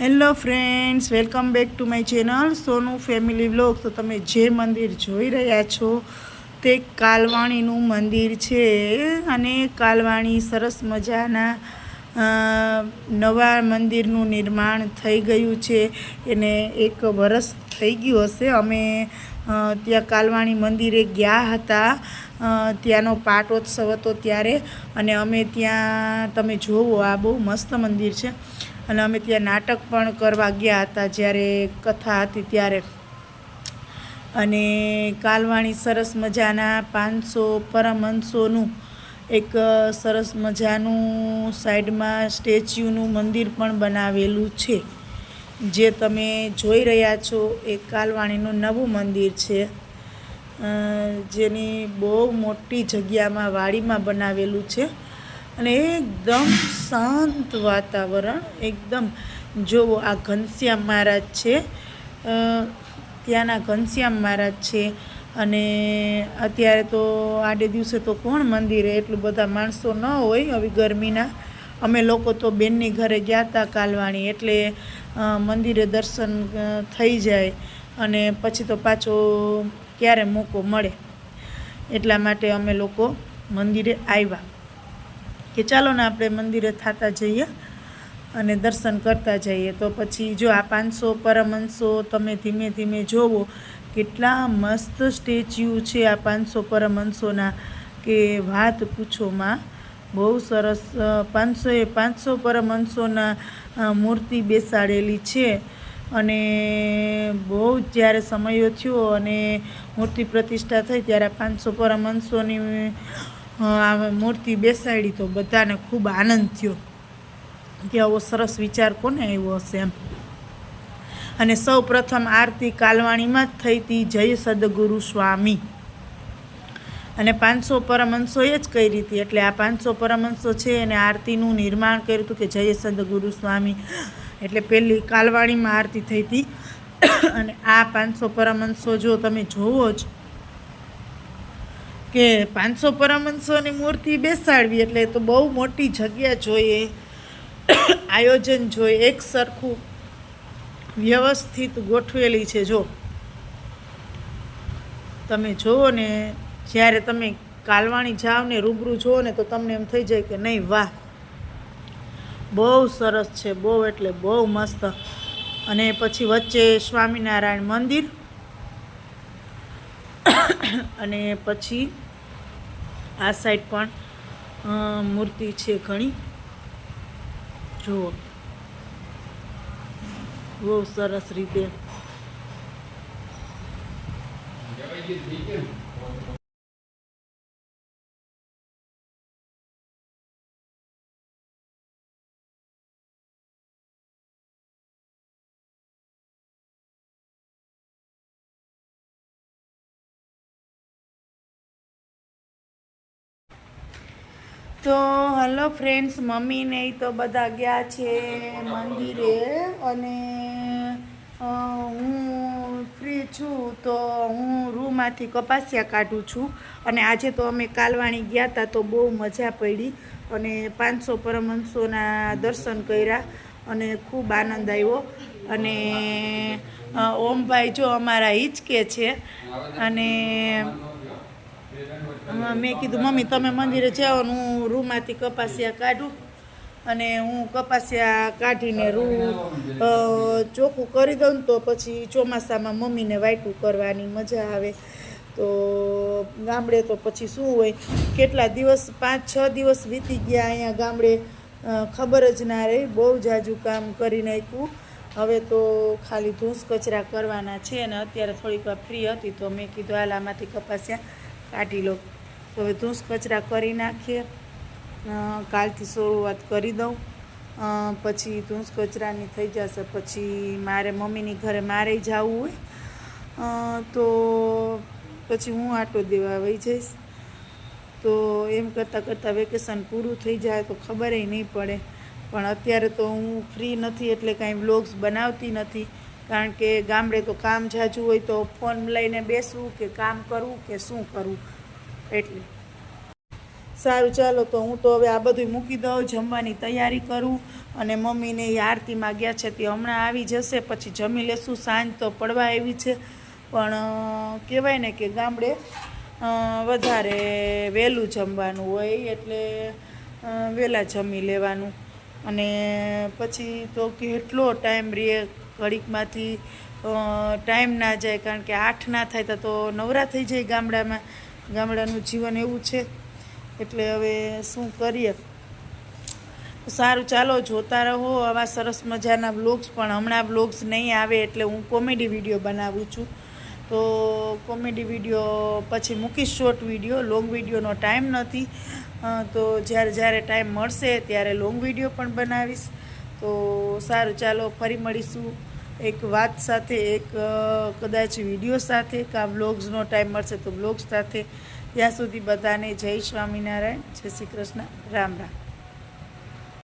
Hello friends, welcome back to my channel Sonu family vlog. તો તમે જે મંદિર જોઈ રહ્યા છો તે કાલવાણીનું મંદિર છે અને કાલવાણી સરસ મજાના નવા મંદિરનું નિર્માણ થઈ ગયું છે. એને એક વરસ થઈ ગયું હશે. અમે ત્યાં કાલવાણી મંદિરે ગયા હતા. ત્યાંનો પાટોત્સવ હતો ત્યારે. અને અમે ત્યાં, તમે જોવો, આ બહુ મસ્ત મંદિર છે. અને અમે ત્યાં નાટક પણ કરવા ગયા હતા જ્યારે કથા હતી ત્યારે. અને કાલવાણી સરસ મજાના પાંચસો પરમહંસોનું એક સરસ મજાનું સાઈડમાં સ્ટેચ્યુનું મંદિર પણ બનાવેલું છે. જે તમે જોઈ રહ્યા છો એ કાલવાણીનું નવું મંદિર છે. જેની બહુ મોટી જગ્યામાં વાડીમાં બનાવેલું છે. અને એકદમ શાંત વાતાવરણ, એકદમ જોવો, આ ઘનશ્યામ મહારાજ છે ત્યાંના ઘનશ્યામ મહારાજ છે, અને અત્યારે તો આડે દિવસે તો કોણ મંદિરે એટલું બધા માણસો ન હોય હવે ગરમીના. અમે લોકો તો બેનની ઘરે ગયા હતા કાલવાણી, એટલે મંદિરે દર્શન થઈ જાય, અને પછી તો પાછો ક્યારે મોકો મળે? એટલા માટે અમે લોકો મંદિરે આવ્યા. કે ચાલો ને આપણે મંદિરે થતા જઈએ અને દર્શન કરતા જઈએ. તો પછી જો આ પાંચસો પરમહંસો તમે ધીમે ધીમે જોવો, કેટલા મસ્ત સ્ટેચ્યુ છે આ પાંચસો પરમહંસોના કે વાત પૂછોમાં બહુ સરસ પાંચસો એ પાંચસો પરમહંસોના મૂર્તિ બેસાડેલી છે. અને બહુ જ્યારે સમયો થયો અને મૂર્તિ પ્રતિષ્ઠા થઈ ત્યારે પાંચસો પરમહંસોની આ મૂર્તિ બેસાડી તો બધાને ખૂબ આનંદ થયો. કે આવો સરસ વિચાર કોને આવ્યો હશે એમ. અને સૌ પ્રથમ આરતી કાલવાણીમાં જ થઈ હતી, જય સદગુરુ સ્વામી. અને પાંચસો પરમહંસોએ જ કરી હતી, એટલે આ પાંચસો પરમહંસો છે એને આરતીનું નિર્માણ કર્યું હતું કે જય સદગુરુ સ્વામી. એટલે પહેલી કાલવાણીમાં આરતી થઈ હતી. અને આ પાંચસો પરમહંસો જો તમે જોવો જ કે પાંચસો પરમહંસોની મૂર્તિ બેસાડવી એટલે તો બહુ મોટી જગ્યા જોઈએ, આયોજન જોઈએ, એક સરખું વ્યવસ્થિત ગોઠવેલી છે. જો તમે જુઓ ને, જ્યારે તમે કાલવાણી જાઓ ને, રૂબરૂ જુઓ ને, તો તમને એમ થઈ જાય કે નહીં, વાહ, બહુ સરસ છે, બહુ એટલે બહુ મસ્ત. અને પછી વચ્ચે સ્વામિનારાયણ મંદિર અને પછી આ સાઈડ પણ મૂર્તિ છે ઘણી. જુઓ બહુ સરસ રીતે. તો હલો ફ્રેન્ડ્સ મમ્મી ને તો બધા ગયા છે મંદિરે અને હું ફ્રી છું તો હું રૂમાંથી કપાસિયા કાઢું છું. અને આજે તો અમે કાલવાણી ગયા હતા તો બહુ મજા પડી અને પાંચસો પરમહંસોના દર્શન કર્યા અને ખૂબ આનંદ આવ્યો. અને ઓમભાઈ જો અમારા હિચકે છે અને મેં કીધું, મમ્મી, તમે મંદિરે જાઓ ને હું રૂમાંથી કપાસિયા કાઢું અને હું કપાસિયા કાઢીને રૂ ચોખ્ખું કરી દઉં ને તો પછી ચોમાસામાં મમ્મીને વાયટું કરવાની મજા આવે. તો ગામડે તો પછી શું હોય, કેટલા દિવસ, પાંચ, છ દિવસ વીતી ગયા અહીંયા ગામડે ખબર જ ના રહી. બહુ જાજુ કામ કરી નાખ્યું. હવે તો ખાલી ધૂસ કચરા કરવાના છે અને અત્યારે થોડીક વાર ફ્રી હતી તો મેં કીધું, હાલ આમાંથી કપાસિયા કાઢી લો. તો હવે ધૂસ કચરા કરી નાખીએ. કાલથી શરૂઆત કરી દઉં. પછી ધૂસ કચરાની થઈ જશે. પછી મારે મમ્મીની ઘરે મારે જવું હોય. તો પછી હું આટો દેવા વહી જઈશ. તો એમ કરતાં કરતાં વેકેશન પૂરું થઈ જાય તો ખબર નહીં પડે. પણ અત્યારે તો હું ફ્રી નથી એટલે કાંઈ વ્લોગ્સ બનાવતી નથી. કારણ કે ગામડે તો કામ જાજુ હોય તો ફોન લઈને બેસવું કે કામ કરવું કે શું કરવું. એટલે. સારું, ચાલો તો હું તો હવે આ બધું મૂકી દઉં, જમવાની તૈયારી કરું અને મમ્મીને એ આરતીમાં ગયા છે તે હમણાં આવી જશે, પછી જમી લેશું, સાંજ તો પડવા આવી છે. પણ કહેવાય ને કે ગામડે વધારે વહેલું જમવાનું હોય એટલે વહેલા જમી લેવાનું. અને પછી તો કેટલો ટાઈમ રહે ઘડીકમાંથી ટાઈમ ના જાય, કારણ કે આઠ ના થાય તો નવરા થઈ જાય ગામડામાં. ગામડાનું જીવન એવું છે. એટલે હવે શું કરીએ? સારું, ચાલો જોતા રહો. આવા સરસ મજાના વ્લોગ્સ પણ હમણાં વ્લોગ્સ નહીં આવે એટલે હું કોમેડી વીડિયો બનાવું છું. તો કોમેડી વીડિયો પછી મૂકીશ શોર્ટ વીડિયો લોંગ વિડીયોનો ટાઈમ નથી. તો જ્યારે જ્યારે ટાઈમ મળશે ત્યારે લોંગ વીડિયો પણ બનાવીશ. તો સારું, ચાલો ફરી મળીશું. એક વાત સાથે, એક કદાચ વીડિયો સાથે કાં બ્લોગ્સનો ટાઈમ મળશે તો વ્લોગ્સ સાથે. ત્યાં સુધી બધાને જય સ્વામિનારાયણ, જય શ્રી કૃષ્ણ. રામ રામ.